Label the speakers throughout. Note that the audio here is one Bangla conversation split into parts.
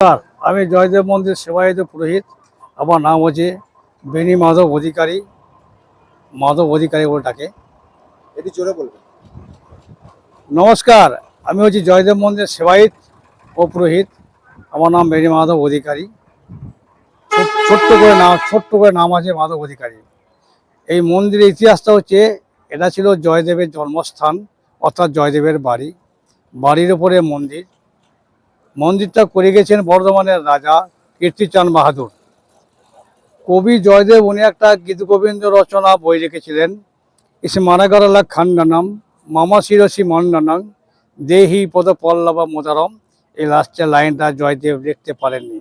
Speaker 1: নমস্কার আমি জয়দেব মন্দির সেবায়িত পুরোহিত। আমার নাম হচ্ছে বেনি মাধব অধিকারী মাধব অধিকারী বলে ডাকে।
Speaker 2: এটি জোরে বলবেন।
Speaker 1: নমস্কার আমি হচ্ছি জয়দেব মন্দির সেবায়িত ও পুরোহিত। আমার নাম বেনি মাধব অধিকারী। ছোট্ট করে নাম ছোট্ট করে নাম আছে মাধব অধিকারী। এই মন্দিরের ইতিহাসটা হচ্ছে এটা ছিল জয়দেবের জন্মস্থান অর্থাৎ জয়দেবের বাড়ি। বাড়ির ওপরে মন্দির মন্দিরটা করে গেছেন বর্ধমানের রাজা কীর্তিচাঁদ বাহাদুর। কবি জয়দেব উনি একটা গীতগোবিন্দ রচনা বই লিখেছিলেন। ইস মানাগারালা খান্ডানাম, মামা শিরসি মন্ডানাম দেহি পদ পল্লবা মোদারম, এই লাস্টের লাইনটা জয়দেব দেখতে পারেননি।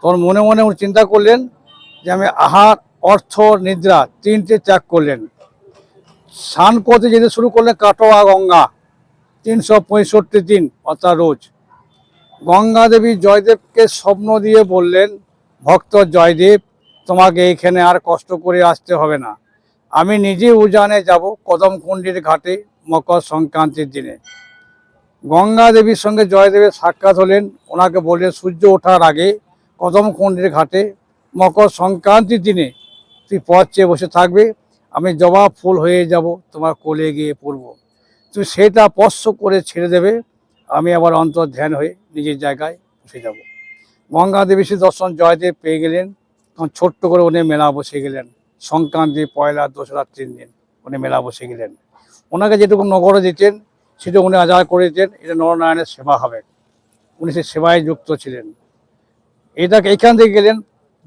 Speaker 1: তখন মনে মনে উনি চিন্তা করলেন যে আমি আহার, অর্থ, নিদ্রা তিনটে ত্যাগ করলেন। স্নান করতে যেতে শুরু করলেন কাটোয়া গঙ্গা, তিনশো পঁয়ষট্টি দিন অর্থাৎ রোজ। গঙ্গা দেবী জয়দেবকে স্বপ্ন দিয়ে বললেন, ভক্ত জয়দেব, তোমাকে এইখানে আর কষ্ট করে আসতে হবে না। আমি নিজে উজানে যাব কদমকুণ্ডির ঘাটে মকর সংক্রান্তির দিনে। গঙ্গা দেবীর সঙ্গে জয়দেবের সাক্ষাৎ হলেন। ওনাকে বললেন, সূর্য ওঠার আগে কদমকুণ্ডির ঘাটে মকর সংক্রান্তির দিনে তুই পথ চেয়ে বসে থাকবে। আমি জবা ফুল হয়ে যাব, তোমার কোলে গিয়ে পড়ব। তুই সেটা স্পর্শ করে ছেড়ে দেবে। আমি আবার অন্তর ধ্যান হয়ে নিজের জায়গায় বসে যাব। গঙ্গা দেবী শ্রী দর্শন জয়দেব পেয়ে গেলেন, তখন ছোট্ট করে উনি মেলা বসে গেলেন। সংক্রান্তি, পয়লা দোসরা, তিন দিন উনি মেলা বসে গেলেন। ওনাকে যেটুকু নগরে দিতেন সেটা উনি আজাদ করে দিতেন, এটা নরনারায়ণের সেবা হবে। উনি সে সেবায় যুক্ত ছিলেন। এটাকে এইখান থেকে গেলেন,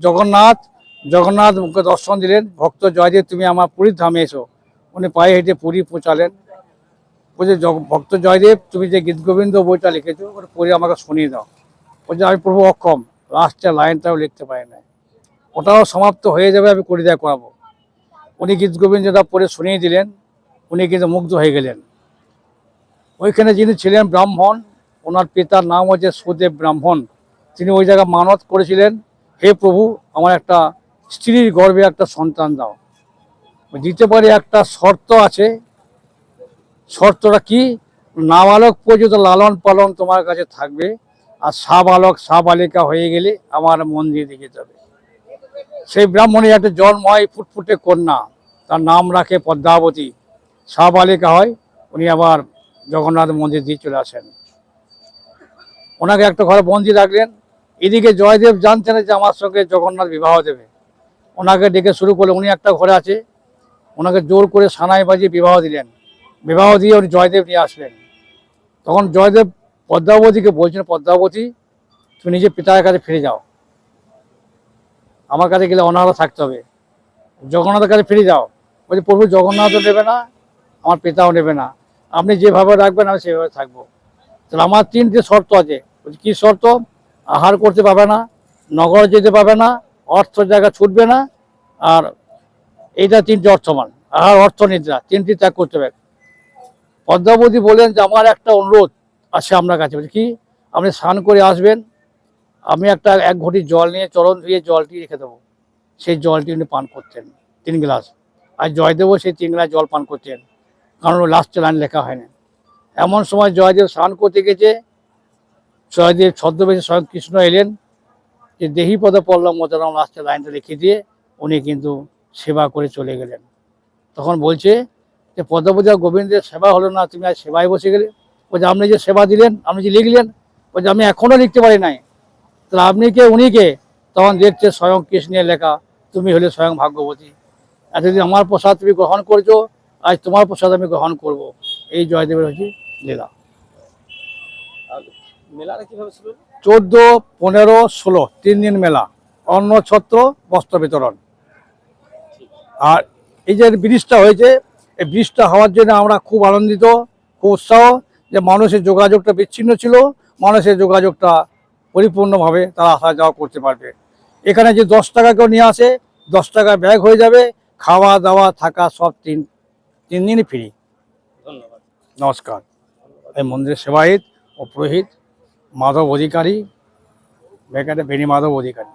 Speaker 1: জগন্নাথ জগন্নাথ মুখে দর্শন দিলেন, ভক্ত জয়দেব, তুমি আমার পুরীর ধামে এসো। উনি পায়ে হেঁটে পুরী পৌঁছালেন বলছে ভক্ত জয়দেব, তুমি যে গীত গোবিন্দ বইটা লিখেছো ওটা পড়ে আমাকে শুনিয়ে দাও। বলছে, আমি প্রভু অক্ষম লাস্টের লাইনটাও লিখতে পারি না ওটাও সমাপ্ত হয়ে যাবে, আমি করিদা করাবো উনি গীত গোবিন্দটা পড়ে শুনিয়ে দিলেন, উনি কিন্তু মুগ্ধ হয়ে গেলেন। ওইখানে যিনি ছিলেন ব্রাহ্মণ, ওনার পিতার নাম হচ্ছে সুদেব ব্রাহ্মণ। তিনি ওই জায়গায় মানত করেছিলেন, হে প্রভু, আমার একটা স্ত্রীর গর্বে একটা সন্তান দাও। দিতে পারি একটা শর্ত আছে শর্তটা কি? নাবালক পর্যন্ত লালন পালন তোমার কাছে থাকবে, আর সাবালক সাবালিকা হয়ে গেলে আমার মন্দির দিকে যাবে। সেই ব্রাহ্মণের একটা জন্ম হয় ফুটফুটে কন্যা, তার নাম রাখে পদ্মাবতী। সাবালিকা হয়, উনি আবার জগন্নাথ মন্দির দিয়ে চলে আসেন। ওনাকে একটা ঘরে বন্দি রাখলেন। এদিকে জয়দেব জানতেন যে আমার সঙ্গে জগন্নাথ বিবাহ দেবে। ওনাকে ডেকে শুরু করলে উনি একটা ঘরে আছে। ওনাকে জোর করে সানাই বাজিয়ে বিবাহ দিলেন। বিবাহ দিয়ে উনি জয়দেব নিয়ে আসলেন। তখন জয়দেব পদ্মাবতীকে বলছেন, পদ্মাবতী, তুমি নিজের পিতার কাছে ফিরে যাও। আমার কাছে গেলে অনাহারা থাকতে হবে। জগন্নাথের কাছে ফিরে যাও। বলছি, প্রভু জগন্নাথও নেবে না, আমার পিতাও নেবে না। আপনি যেভাবে রাখবেন, আমি সেভাবে থাকব। তাহলে আমার তিনটে শর্ত আছে। বলছি, কী শর্ত? আহার করতে পাবে না, নগর যেতে পাবে না, অর্থ জায়গা ছুটবে না, আর এইটা তিনটে অর্থমান। আহার, অর্থ, নিদ্রা, তিনটি ত্যাগ করতে হবে। পদ্মাবতী বলেন যে, আমার একটা অনুরোধ আছে আপনার কাছে। কি? আপনি স্নান করে আসবেন। আমি একটা এক ঘটি জল নিয়ে চরণ ধুয়ে জলটি রেখে দেবো। সেই জলটি উনি পান করতেন, তিন গ্লাস। আর জয়দেবও সেই তিন গ্লাস জল পান করতেন, কারণ লাস্টে লাইন লেখা হয়নি। এমন সময় জয়দেব স্নান করতে গেছে। জয়দেব ছদ্মবেশে স্বয়ং কৃষ্ণ এলেন, যে দেহি পদ পল্লব মতারাম লাস্টে লাইনটা লিখে দিয়ে উনি কিন্তু সেবা করে চলে গেলেন। তখন বলছে যে আর গোবিন্দের সেবা হলো না তুমি আজ সেবায় বসে গেলে। বলছে আপনি যে সেবা দিলেন আপনি যে লিখলেন বলছে আমি এখনও লিখতে পারি নাই। তাহলে আপনি কে উনি কে? তখন দেখছে স্বয়ং কৃষ্ণের লেখা তুমি হলে স্বয়ং ভাগ্যবতী। এতদিন আমার প্রসাদ তুমি গ্রহণ করছ আজ তোমার প্রসাদ আমি গ্রহণ করব। এই জয়দেবের হচ্ছে লীলা।
Speaker 2: মেলাটা কীভাবে
Speaker 1: চোদ্দ পনেরো ষোলো তিন দিন মেলা অন্ন ছত্র বস্ত্র বিতরণ। আর এই যে ব্রিজটা হয়েছে এই ব্রিজটা হওয়ার জন্য আমরা খুব আনন্দিত খুব উৎসাহ যে মানুষের যোগাযোগটা বিচ্ছিন্ন ছিল মানুষের যোগাযোগটা পরিপূর্ণভাবে তারা আসা যাওয়া করতে পারবে। এখানে যে দশ টাকা কেউ নিয়ে আসে দশ টাকা ব্যাগ হয়ে যাবে খাওয়া দাওয়া থাকা সব তিন তিন দিনই ফ্রি
Speaker 2: ধন্যবাদ।
Speaker 1: নমস্কার। এই মন্দিরের সেবায়িত ও পুরোহিত মাধব অধিকারী বেকারে বেণী মাধব অধিকারী।